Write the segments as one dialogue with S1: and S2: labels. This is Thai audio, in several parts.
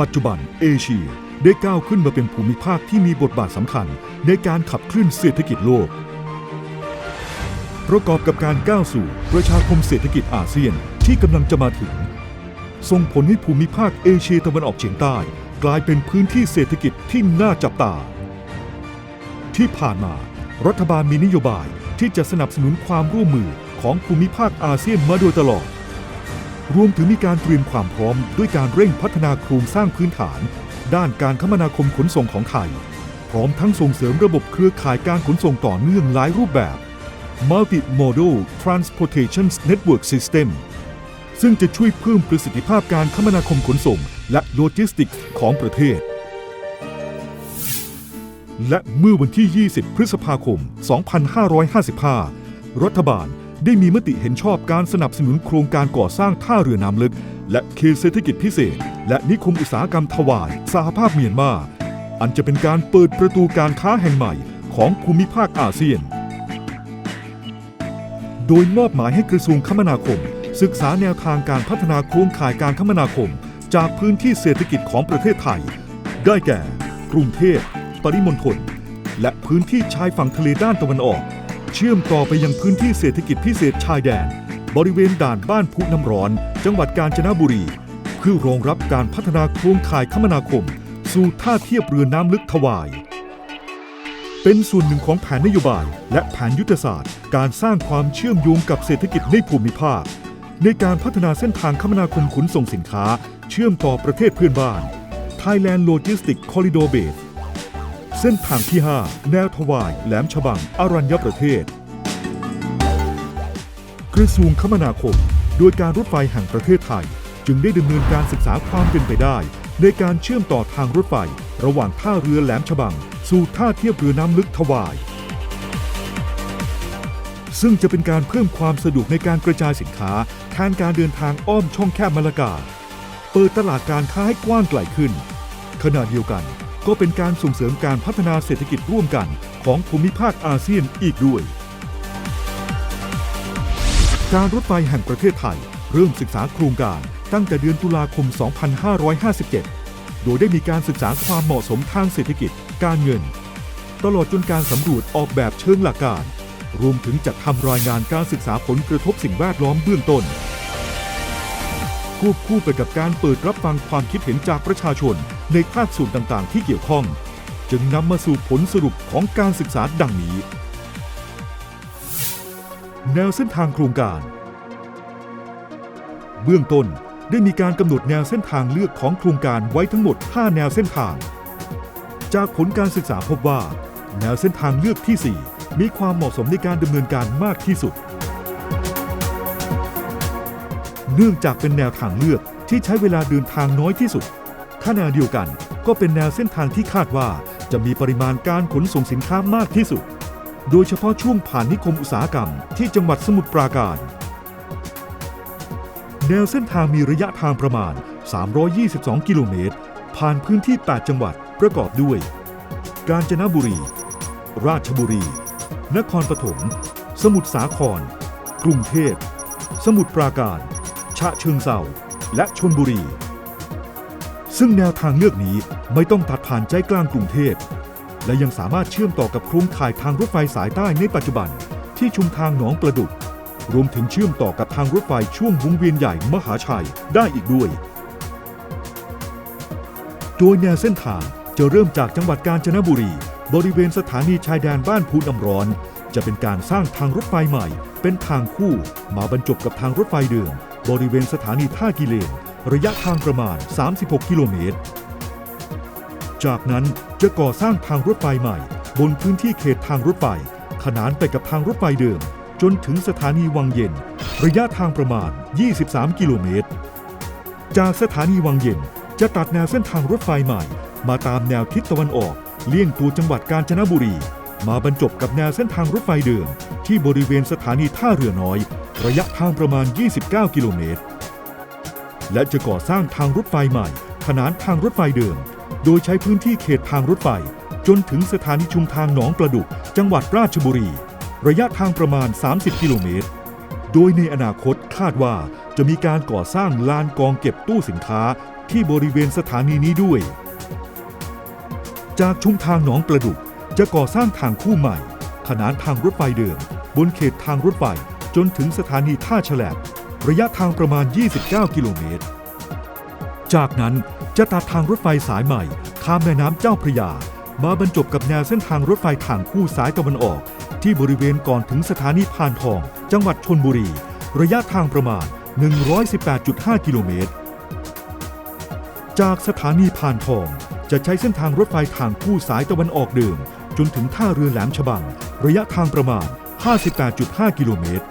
S1: ปัจจุบันเอเชียได้ก้าวขึ้นมาเป็นภูมิภาคที่มีบทบาทสำคัญในการขับเคลื่อนเศรษฐกิจโลก ประกอบกับการก้าวสู่ประชาคมเศรษฐกิจอาเซียนที่กำลังจะมาถึง ส่งผลให้ภูมิภาคเอเชียตะวันออกเฉียงใต้ กลายเป็นพื้นที่เศรษฐกิจที่น่าจับตา ที่ผ่านมา รัฐบาลมีนโยบายที่จะสนับสนุนความร่วมมือของภูมิภาคอาเซียนมาโดยตลอด รวมถึงมีการเตรียมความพร้อมด้วยการเร่งพัฒนาโครงสร้างพื้นฐาน ด้านการคมนาคมขนส่งของไทย พร้อมทั้งส่งเสริมระบบเครือข่ายการขนส่งต่อเนื่องหลายรูปแบบ Multimodal Transportation Network System ซึ่งจะช่วยเพิ่มประสิทธิภาพการคมนาคมขนส่ง และโลจิสติกส์ของประเทศ และเมื่อวันที่ 20 พฤษภาคม 2555 รัฐบาล ได้มีมติเห็นชอบการสนับสนุนโครงการก่อสร้างท่าเรือน้ำลึก และเขตเศรษฐกิจพิเศษ และนิคมอุตสาหกรรมถวายสหภาพเมียนมา อันจะเป็นการเปิดประตูการค้าแห่งใหม่ของภูมิภาคอาเซียน โดยมอบหมายให้กระทรวงคมนาคม ศึกษาแนวทางการพัฒนาโครงข่ายการคมนาคม จากพื้นที่เศรษฐกิจของประเทศไทย ได้แก่ กรุงเทพ ปริมณฑล และพื้นที่ชายฝั่งทะเลด้านตะวันออก เชื่อมต่อไปยังพื้นที่เศรษฐกิจพิเศษชายแดน บริเวณด่านบ้านพุน้ำร้อน จังหวัดกาญจนบุรี เพื่อรองรับการพัฒนาโครงข่ายคมนาคม สู่ท่าเทียบเรือน้ำลึกถวาย เป็นส่วนหนึ่งของแผนนโยบาย และแผนยุทธศาสตร์ การสร้างความเชื่อมโยงกับเศรษฐกิจในภูมิภาค ในการพัฒนาเส้นทางคมนาคมขนส่งสินค้า เชื่อมต่อประเทศเพื่อนบ้าน Thailand Logistic Corridor Base เส้นทางที่ 5 แนวทวาย แหลมฉบัง อรัญญประเทศ กระทรวงคมนาคม โดยการรถไฟแห่งประเทศไทย จึงได้ดำเนินการศึกษาความเป็นไปได้ ในการเชื่อมต่อทางรถไฟ ระหว่างท่าเรือแหลมฉบัง สู่ท่าเทียบเรือน้ำลึกทวาย ซึ่งจะเป็นการเพิ่มความสะดวกในการกระจายสินค้าแทนการเดินทางอ้อมช่องแคบมาลากาเปิดตลาดการค้าให้กว้างไกลขึ้นขณะเดียวกัน ก็เป็นการส่งเสริมการพัฒนาเศรษฐกิจร่วมกันของภูมิภาคอาเซียนอีกด้วย การรถไฟแห่งประเทศไทย เริ่มศึกษาโครงการตั้งแต่เดือนตุลาคม 2557 โดยได้มีการศึกษาความเหมาะสมทางเศรษฐกิจ การเงิน ตลอดจนการสำรวจออกแบบเชิงหลักการ รวมถึงจัดทำรายงานการศึกษาผลกระทบสิ่งแวดล้อมเบื้องต้นควบคู่ไปกับการเปิดรับฟังความคิดเห็นจากประชาชน ในภาคส่วนต่างๆ ที่เกี่ยวข้อง จึงนำมาสู่ผลสรุปของการศึกษาดังนี้ แนวเส้นทางโครงการ เบื้องต้นได้มีการกำหนดแนวเส้นทางเลือกของโครงการไว้ทั้งหมด 5 แนวเส้นทาง จากผลการศึกษาพบว่า แนวเส้นทางเลือกที่ 4 มีความเหมาะสมในการดำเนินการมากที่สุด เนื่องจากเป็นแนวทางเลือกที่ใช้เวลาเดินทางน้อยที่สุด ขณะเดียวกันก็เป็นแนวเส้นทางที่คาดว่าจะมีปริมาณการขนส่งสินค้ามากที่สุด โดยเฉพาะช่วงผ่านนิคมอุตสาหกรรมที่จังหวัดสมุทรปราการ แนวเส้นทางมีระยะทางประมาณ 322 กิโลเมตร ผ่านพื้นที่ 8 จังหวัดประกอบด้วย กาญจนบุรี ราชบุรี นครปฐม สมุทรสาคร กรุงเทพ สมุทรปราการ ฉะเชิงเซาและชลบุรี ซึ่งแนวทางเลือกนี้ไม่ต้องตัดผ่านใจกลางกรุงเทพ และยังสามารถเชื่อมต่อกับโครงข่ายทางรถไฟสายใต้ในปัจจุบัน ที่ชุมทางหนองประดุก รวมถึงเชื่อมต่อกับทางรถไฟช่วงวงเวียนใหญ่มหาชัยได้อีกด้วย โดยแนวเส้นทางจะเริ่มจากจังหวัดกาญจนบุรี บริเวณสถานีชายแดนบ้านพูน้ำร้อน จะเป็นการสร้างทางรถไฟใหม่ เป็นทางคู่ มาบรรจบกับทางรถไฟเดิมบริเวณสถานีท่ากิเลน ระยะทางประมาณ 36 กิโลเมตร จากนั้นจะก่อสร้างทางรถไฟใหม่ บนพื้นที่เขตทางรถไฟ ขนานไปกับทางรถไฟเดิม จนถึงสถานีวังเย็น ระยะทางประมาณ 23 กิโลเมตร จากสถานีวังเย็นจะตัดแนวเส้นทางรถไฟใหม่ มาตามแนวทิศตะวันออก เลี่ยงตัวจังหวัดกาญจนบุรี มาบรรจบกับแนวเส้นทางรถไฟเดิม ที่บริเวณสถานีท่าเรือน้อย ระยะทางประมาณ 29 กิโลเมตร และจะก่อสร้างทางรถไฟใหม่ ขนานทางรถไฟเดิม โดยใช้พื้นที่เขตทางรถไฟ จนถึงสถานีชุมทางหนองประดุก จังหวัดราชบุรี ระยะทางประมาณ 30 กิโลเมตร โดยในอนาคตคาดว่าจะมีการก่อสร้างลานกองเก็บตู้สินค้าที่บริเวณสถานีนี้ด้วย จากชุมทางหนองประดุกจะก่อสร้างทางคู่ใหม่ ขนานทางรถไฟเดิม บนเขตทางรถไฟจนถึงสถานีท่าฉลบ ระยะทางประมาณ 29 กิโลเมตร จากนั้นจะตัดทางรถไฟสายใหม่ ข้ามแม่น้ำเจ้าพระยา มาบรรจบกับแนวเส้นทางรถไฟทางคู่สายตะวันออก ที่บริเวณก่อนถึงสถานีพานทอง จังหวัดชนบุรี ระยะทางประมาณ 118.5 กิโลเมตร จากสถานีพานทองจะใช้เส้นทางรถไฟทางคู่สายตะวันออกเดิม จนถึงท่าเรือแหลมฉบัง ระยะทางประมาณ 58.5 กิโลเมตร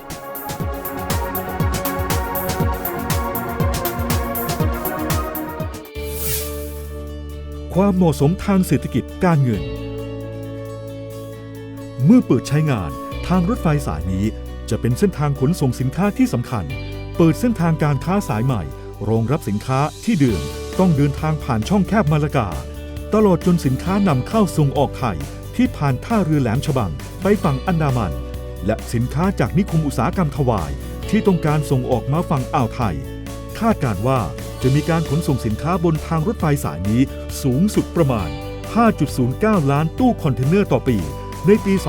S1: ความเหมาะสมทางเศรษฐกิจการเงิน เมื่อเปิดใช้งานทางรถไฟสายนี้ จะเป็นเส้นทางขนส่งสินค้าที่สำคัญ เปิดเส้นทางการค้าสายใหม่ รองรับสินค้าที่เดิมต้องเดินทางผ่านช่องแคบมาลากา ตลอดจนสินค้านำเข้าส่งออกไทย ที่ผ่านท่าเรือแหลมฉบังไปฝั่งอันดามัน และสินค้าจากนิคมอุตสาหกรรมทวาย ที่ต้องการส่งออกมาฝั่งอ่าวไทย คาดการว่าจะมีการขนส่งสินค้าบนทางรถไฟสายนี้สูงสุดประมาณ 5.09 ล้านตู้คอนเทนเนอร์ต่อปี ในปี 2594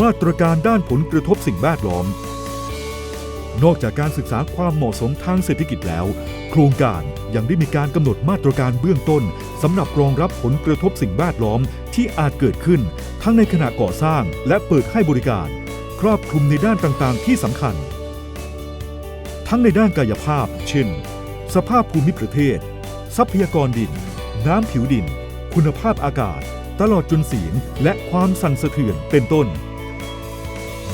S1: มาตรการด้านผลกระทบสิ่งแวดล้อม นอกจากการศึกษาความเหมาะสมทางเศรษฐกิจแล้ว โครงการยังได้มีการกำหนดมาตรการเบื้องต้นสำหรับรองรับผลกระทบสิ่งแวดล้อมที่อาจเกิดขึ้น ทั้งในขณะก่อสร้างและเปิดให้บริการ ครอบคลุมในด้านต่างๆ ที่สำคัญ ทั้งในด้านกายภาพ เช่น สภาพภูมิประเทศ ทรัพยากรดิน น้ำผิวดิน คุณภาพอากาศ ตลอดจนเสียงและความสั่นสะเทือนเป็นต้น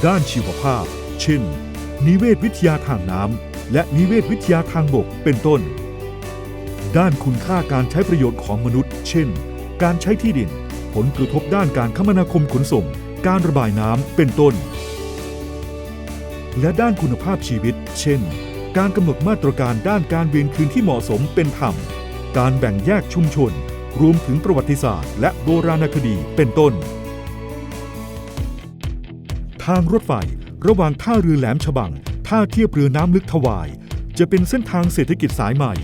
S1: ด้านชีวภาพ เช่น นิเวศวิทยาทางน้ำและนิเวศวิทยาทางบกเป็นต้น ด้านคุณค่าการใช้ประโยชน์ของมนุษย์ เช่น การใช้ที่ดิน ผลกระทบด้านการคมนาคมขนส่ง การระบายน้ำเป็นต้น และด้านคุณภาพชีวิต เช่น การกำหนดมาตรการด้านการเวียนคืนที่เหมาะสมเป็นธรรม การแบ่งแยกชุมชน รวมถึงประวัติศาสตร์ และโบราณคดีเป็นต้น ทางรถไฟระหว่างท่าเรือแหลมฉบัง ท่าเทียบเรือน้ำลึกทวาย จะเป็นเส้นทางเศรษฐกิจสายใหม่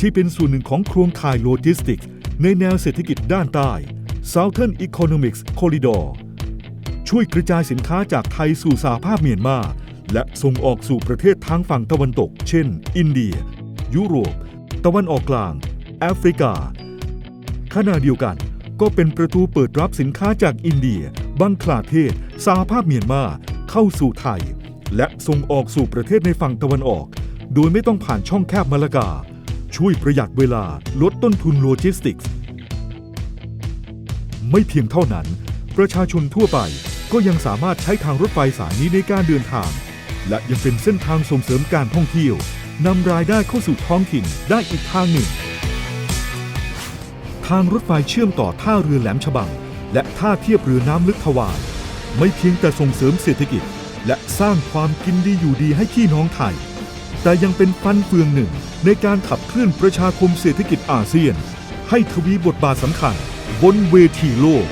S1: ที่เป็นส่วนหนึ่งของโครงข่ายโลจิสติกส์ในแนวเศรษฐกิจด้านใต้ Southern Economics Corridor ช่วยกระจายสินค้าจากไทยสู่สหภาพเมียนมา และส่งออกสู่ประเทศทางฝั่งตะวันตก เช่น อินเดีย ยุโรป ตะวันออกกลาง แอฟริกา ขณะเดียวกันก็เป็นประตูเปิดรับสินค้าจากอินเดีย บังคลาเทศ สหภาพเมียนมา เข้าสู่ไทย และส่งออกสู่ประเทศในฝั่งตะวันออก โดยไม่ต้องผ่านช่องแคบมาลากา ช่วยประหยัดเวลาลดต้นทุนโลจิสติกส์ ไม่เพียงเท่านั้น ประชาชนทั่วไปก็ยังสามารถใช้ทางรถไฟสายนี้ในการเดินทาง และยังเป็นเส้นทางส่งเสริมการท่องเที่ยวนำรายได้เข้าสู่ท้องถิ่นได้อีกทางหนึ่ง ทางรถไฟเชื่อมต่อท่าเรือแหลมฉบัง และท่าเทียบเรือน้ำลึกทวารไม่เพียงแต่ส่งเสริมเศรษฐกิจ และสร้างความกินดีอยู่ดีให้พี่น้องไทย แต่ยังเป็นฟันเฟืองหนึ่งในการขับเคลื่อนประชาคมเศรษฐกิจอาเซียน ให้ทวีบทบาทสำคัญ บนเวทีโลก